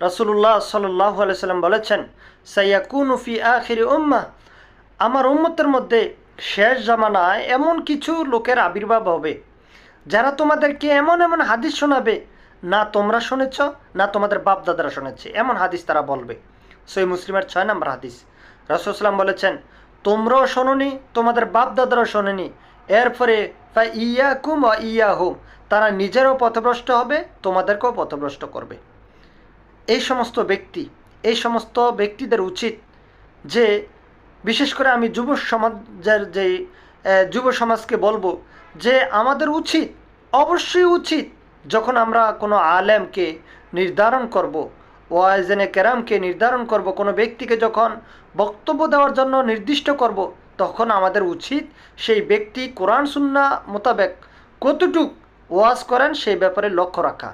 রাসুল্লাহ সাল্লাহ সাল্লাম বলেছেন, সাইয়াকুন ফি আখিরি উম্মা। আমার উম্মতের মধ্যে শেষ জামানায় এমন কিছু লোকের আবির্ভাব হবে, যারা তোমাদেরকে এমন এমন হাদিস শোনাবে, না তোমরা শুনেছ, না তোমাদের বাপ দাদারা শুনেছে, এমন হাদিস তারা বলবে। সই মুসলিমের ছয় নম্বর হাদিস। রাসুলাম বলেছেন, তোমরাও শোনোনি, তোমাদের বাপ দাদারাও শোনেনি। এরপরে ইয়া কুম ইয়া হুম তারা নিজেরও পথভ্রষ্ট হবে, তোমাদেরকেও পথভ্রষ্ট করবে। এই সমস্ত ব্যক্তি, এই সমস্ত ব্যক্তিদের উচিত যে বিশেষ করে আমি যুব সমাজের যে যুব সমাজকে বলব যে আমাদের উচিত, অবশ্যই উচিত যখন আমরা কোনো আলেমকে নির্ধারণ করব, ওয়াইজেনে কেরামকে নির্ধারণ করব, কোনো ব্যক্তিকে যখন বক্তব্য দেওয়ার জন্য নির্দিষ্ট করব, তখন আমাদের উচিত সেই ব্যক্তি কোরআন, সুন্না মোতাবেক কতটুক ওয়াজ করেন সেই ব্যাপারে লক্ষ্য রাখা।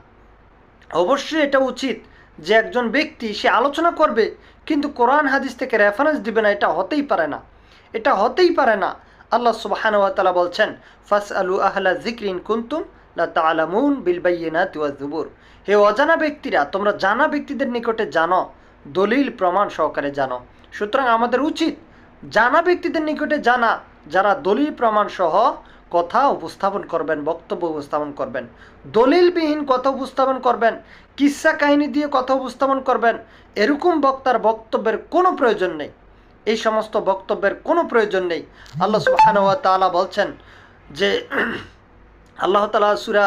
অবশ্যই এটা উচিত যে একজন ব্যক্তি সে আলোচনা করবে, কিন্তু কোরআন হাদিস থেকে রেফারেন্স দিবে না, এটা হতেই পারে না। এটা হতেই পারে না। আল্লাহ সুবাহান তালা বলছেন ফাস আলু আহলা জিক্রিন কুন্তুম লা তালামুন বিলবাইনাত ওয়া জুবুর হে অজানা ব্যক্তিরা, তোমরা জানা ব্যক্তিদের নিকটে জানো, দলিল প্রমাণ সহকারে জানো। সুতরাং আমাদের উচিত জানা ব্যক্তিদের নিকটে জানা, যারা দলিল প্রমাণ সহ কথা উপস্থাপন করবেন, বক্তব্য উপস্থাপন করবেন। দলিলবিহীন কথা উপস্থাপন করবেন কিস্সা কাহিনী দিয়ে কথা উপস্থাপন করবেন, এরকম বক্তার বক্তব্যের কোনো প্রয়োজন নেই। এই সমস্ত বক্তব্যের কোনো প্রয়োজন নেই। আল্লাহ সুবহানাহু ওয়া বলছেন যে, আল্লাহ তালা সুরা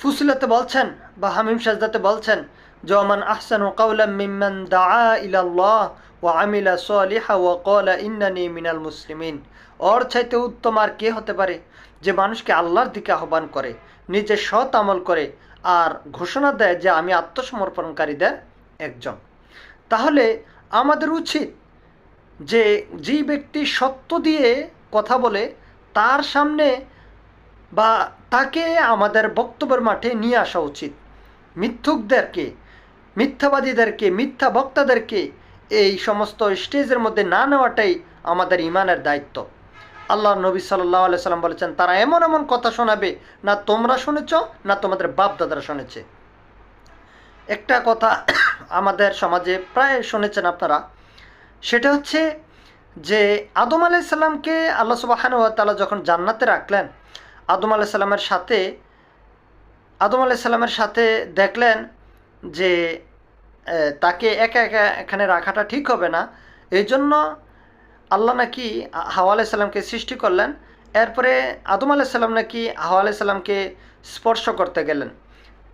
ফুসিলাতে বলছেন বা হামিম সাজদাতে বলছেন যে ওমান আহসানু মিম্মান ইলাল্লাহ ওয়া আমিলা সালিহা ওয়া কলা ইন্নানি মিনাল মুসলিমিন। ওর চাইতে উত্তম আর কে হতে পারে? যে মানুষকে আল্লাহর দিকে আহ্বান করে নিজে সৎ আমল করে আর ঘোষণা দেয় যে আমি আত্মসমর্পণকারীদের একজন। তাহলে আমাদের উচিত যে যেই ব্যক্তি সত্য দিয়ে কথা বলে, তার সামনে বা তাকে আমাদের বক্তব্যের মাঠে নিয়ে আসা উচিত। মিথ্যুকদেরকে, মিথ্যাবাদীদেরকে, মিথ্যা বক্তাদেরকে এই সমস্ত স্টেজের মধ্যে না নেওয়াটাই আমাদের ইমানের দায়িত্ব। আল্লাহ নবী সাল্লাহ সাল্লাম বলেছেন, তারা এমন এমন কথা শোনাবে, না তোমরা শুনেছ, না তোমাদের বাপ দাদারা শুনেছে। একটা কথা আমাদের সমাজে প্রায় শুনেছেন আপনারা, সেটা হচ্ছে যে আদম আলাইসাল্লামকে আল্লাহ সুবাহান তালা যখন জান্নাতে রাখলেন, আদম আলাইসাল্লামের সাথে, আদম আলাইসাল্লামের সাথে দেখলেন যে তাকে একা একা এখানে রাখাটা ঠিক হবে না। এই জন্য আল্লাহ নাকি হাওয়া আলাইসাল্লামকে সৃষ্টি করলেন, এরপরে আদম আলাইসাল্লাম নাকি হাওয়া আলাইসাল্লামকে স্পর্শ করতে গেলেন।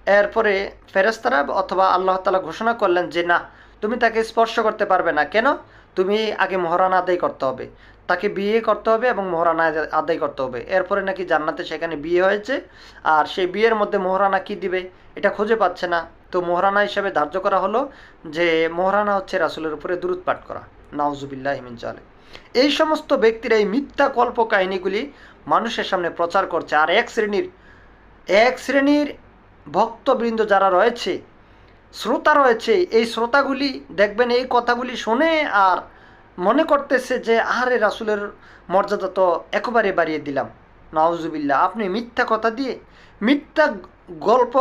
এরপরে ফেরেস্তারা অথবা আল্লাহ তালা ঘোষণা করলেন যে, না, তুমি তাকে স্পর্শ করতে পারবে না। কেন? তুমি আগে মহারানা আদায় করতে হবে। তাকে বিয়ে করতে হবে এবং মহারানা আদায়- করতে হবে। এরপরে নাকি জান্নাতে সেখানে বিয়ে হয়েছে। আর সেই বিয়ের মধ্যে মহারানা কি দিবে, এটা খুঁজে পাচ্ছে না। তো মহারানা হিসাবে ধার্য করা হলো যে, মহারানা হচ্ছে রাসুলের উপরে দূরত পাঠ করা। নাউজুবিল্লাহ হিমিন চালে এই সমস্ত ব্যক্তিরা এই মিথ্যা কল্প কাহিনীগুলি মানুষের সামনে প্রচার করছে। আর এক শ্রেণির এক শ্রেণির ভক্তবৃন্দ যারা রয়েছে, শ্রোতা রয়েছে, এই শ্রোতাগুলি দেখবেন এই কথাগুলি শুনে আর মনে করতেছে যে, আহারে রাসুলের মর্যাদা তো একেবারে বাড়িয়ে দিলাম। নওয়াজুবিল্লা আপনি মিথ্যা কথা দিয়ে, মিথ্যা গল্প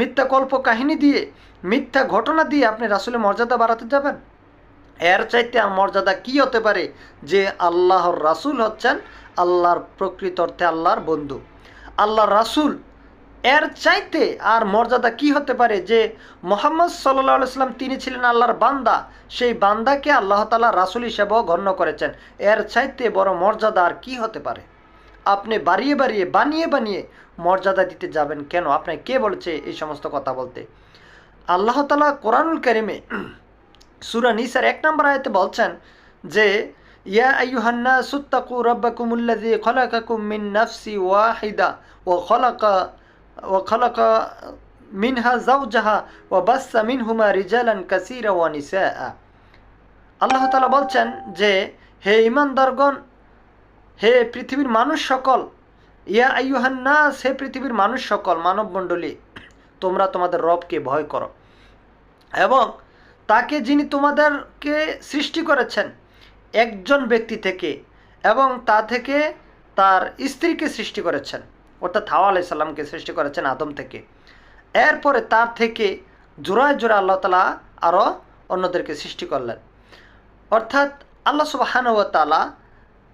মিথ্যা কল্প কাহিনী দিয়ে, মিথ্যা ঘটনা দিয়ে আপনি রাসুলের মর্যাদা বাড়াতে যাবেন? এর চাইতে আর মর্যাদা কি হতে পারে? যে আল্লাহর রাসুল হচ্ছেন আল্লাহর প্রকৃত অর্থে আল্লাহর বন্ধু। আল্লাহর রাসুল, এর চাইতে আর মর্যাদা কি হতে পারে? যে মোহাম্মদ সাল্লাহ সাল্লাম তিনি ছিলেন আল্লাহর বান্দা, সেই বান্দাকে আল্লাহ তালা রাসুল হিসেবেও গণ্য করেছেন। এর চাইতে বড় মর্যাদা আর কি হতে পারে? আপনি বাড়িয়ে বাড়িয়ে, বানিয়ে বানিয়ে মর্যাদা দিতে যাবেন কেন? আপনাকে কে বলেছে এই সমস্ত কথা বলতে? আল্লাহ তালা কোরআনুল কারিমে সুরা নিসার এক নম্বর আয়তে বলছেন যে, ইয়া আইয়ুহান্না সুত্তাকু রব্বাকুমুল্লাযী খলাকাকুম মিন নাফসি ওয়াহিদা ওয়া খলাকা ওয়া খলাকা মিনহা যাওজাহা ওয়া বাসসা মিনহুমা রিজালান কাসীরা ওয়া নিসাআ। আল্লাহ তাআলা বলছেন যে, হে ঈমানদারগণ, হে পৃথিবীর মানুষ সকল, ইয়া আইয়ুহান্নাস, হে পৃথিবীর মানুষ সকল মানব মণ্ডলী তোমরা তোমাদের রবকে ভয় করো এবং তাকে যিনি তোমাদেরকে সৃষ্টি করেছেন, একজন ব্যক্তি থেকে এবং তা থেকে তার স্ত্রীকে সৃষ্টি করেছেন, অর্থাৎ হাওয়া আলাইসাল্লামকে সৃষ্টি করেছেন আদম থেকে। এরপরে তার থেকে জোড়ায় জোড়া আল্লাহ তালা আরও অন্যদেরকে সৃষ্টি করলেন। অর্থাৎ আল্লাহ সুবাহান ও তালা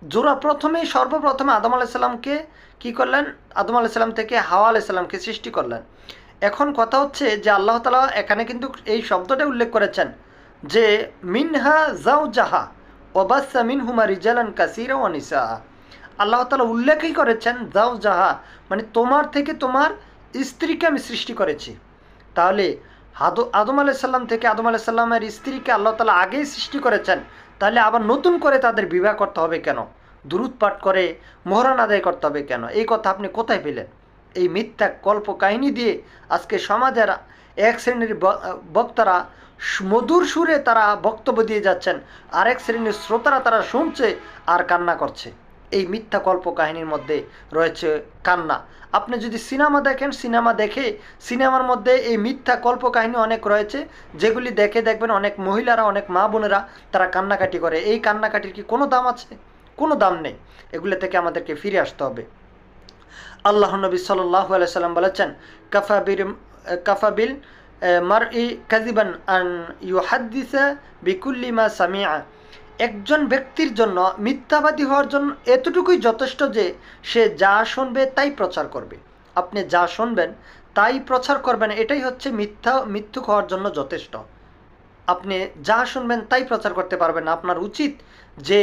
জোড়া প্রথমেই সর্বপ্রথমে আদম আলাইসাল্লামকে কী করলেন? আদম আলাইসাল্লাম থেকে হাওয়া আলাইসাল্লামকে সৃষ্টি করলেন। এখন কথা হচ্ছে যে আল্লাহ তালা এখানে কিন্তু এই শব্দটা উল্লেখ করেছেন যে, মিনহা জাউ জাহা ওবাসা মিন হুমা রিজালান কাসিরা ওয়ানিসা আল্লাহ তালা উল্লেখই করেছেন জাউ জাহা মানে তোমার থেকে তোমার স্ত্রীকে আমি সৃষ্টি করেছি। তাহলে হাদু, আদম আলাইসাল্লাম থেকে আদম আলাইসাল্লামের স্ত্রীকে আল্লাহ তালা আগেই সৃষ্টি করেছেন। তাহলে আবার নতুন করে তাদের বিবাহ করতে হবে কেন? দুরুদ পাঠ করে মোহরান আদায় করতে হবে কেন? এই কথা আপনি কোথায় পেলেন? এই মিথ্যা কল্প কাহিনী দিয়ে আজকে সমাজের এক শ্রেণির বক্তারা মধুর সুরে তারা বক্তব্য দিয়ে যাচ্ছেন। আরেক শ্রেণির শ্রোতারা তারা শুনছে আর কান্না করছে। এই মিথ্যা কল্প কাহিনীর মধ্যে রয়েছে কান্না। আপনি যদি সিনেমা দেখেন, সিনেমা দেখে সিনেমার মধ্যে এই মিথ্যা কল্প কাহিনী অনেক রয়েছে। যেগুলি দেখে দেখবেন অনেক মহিলারা, অনেক মা বোনেরা তারা কান্নাকাটি করে। এই কান্নাকাটির কি কোনো দাম আছে? কোনো দাম নেই। এগুলো থেকে আমাদেরকে ফিরে আসতে হবে। আল্লাহ নবী সাল্লাহ সাল্লাম বলেছেন কাফাবির কাফাবিল মার ই কাজিবান আন ইউ হাদ্দিসা বিকুল্লি সামিয়া একজন ব্যক্তির জন্য মিথ্যাবাদী হওয়ার জন্য এতটুকুই যথেষ্ট যে সে যা শুনবে তাই প্রচার করবে। আপনি যা শুনবেন তাই প্রচার করবেন, এটাই হচ্ছে মিথ্যা, মিথ্যুক হওয়ার জন্য যথেষ্ট। আপনি যা শুনবেন তাই প্রচার করতে পারবেন আপনার উচিত যে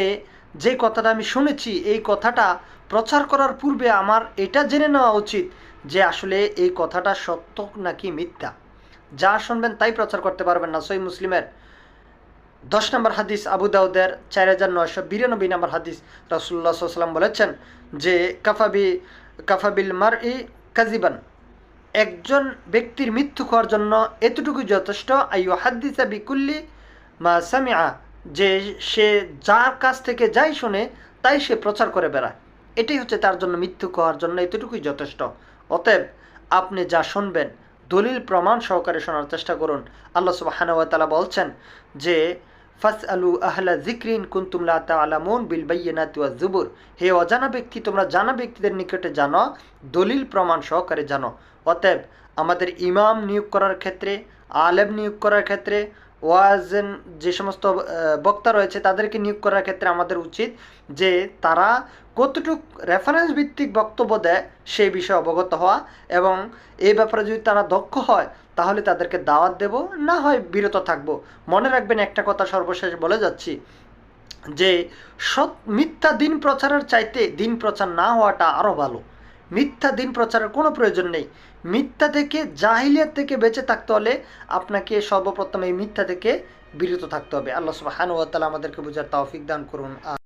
যে কথাটা আমি শুনেছি, এই কথাটা প্রচার করার পূর্বে আমার এটা জেনে নেওয়া উচিত যে আসলে এই কথাটা সত্য নাকি মিথ্যা। যা শুনবেন তাই প্রচার করতে পারবেন না। সই মুসলিমের দশ নম্বর হাদিস আবু দাউদের চার হাজার নয়শো বিরানব্বই নম্বর হাদিস রাসুল্লাহ সাল্লাম বলেছেন যে কাফাবি কাফাবিল মার ই কাজিবান একজন ব্যক্তির মৃত্যু হওয়ার জন্য এতটুকু যথেষ্ট আইয়ু হাদ্দিসা বিকুল্লি মা সামিয়া যে সে যার কাছ থেকে যাই শোনে, তাই সে প্রচার করে বেড়ায়। এটাই হচ্ছে তার জন্য মৃত্যু হওয়ার জন্য এতটুকুই যথেষ্ট। অতএব আপনি যা শুনবেন, দলিল প্রমাণ সহকারে শোনার চেষ্টা করুন। আল্লাহ সুবাহানুয়াতালা বলছেন যে ফাস আলু আহলা জিক্রিন কুন্তুমলা তা তালামুন বিল বাইনাতি ওয়া জুবুর হে অজানা ব্যক্তি, তোমরা জানা ব্যক্তিদের নিকটে জানো, দলিল প্রমাণ সহকারে জানো। অতএব আমাদের ইমাম নিয়োগ করার ক্ষেত্রে, আলেম নিয়োগ করার ক্ষেত্রে ওয়াজেন যে সমস্ত বক্তা রয়েছে তাদেরকে নিয়োগ করার ক্ষেত্রে আমাদের উচিত যে তারা কতটুক রেফারেন্স ভিত্তিক বক্তব্য দেয় সেই বিষয়ে অবগত হওয়া এবং এই ব্যাপারে যদি তারা দক্ষ হয় তাহলে তাদেরকে দাওয়াত দেব, না হয় বিরত থাকব। মনে রাখবেন একটা কথা সর্বশেষ বলে যাচ্ছি, যে সৎ মিথ্যা দিন প্রচারের চাইতে দিন প্রচার না হওয়াটা আরও ভালো। মিথ্যা দিন প্রচারের কোনো প্রয়োজন নেই। মিথ্যা থেকে জাহিলিয়াত থেকে বেঁচে থাকতে হলে আপনাকে সর্বপ্রথম এই মিথ্যা থেকে বিরত থাকতে হবে। আল্লাহ সব ওয়া তাআলা আমাদেরকে বোঝার তৌফিক দান করুন।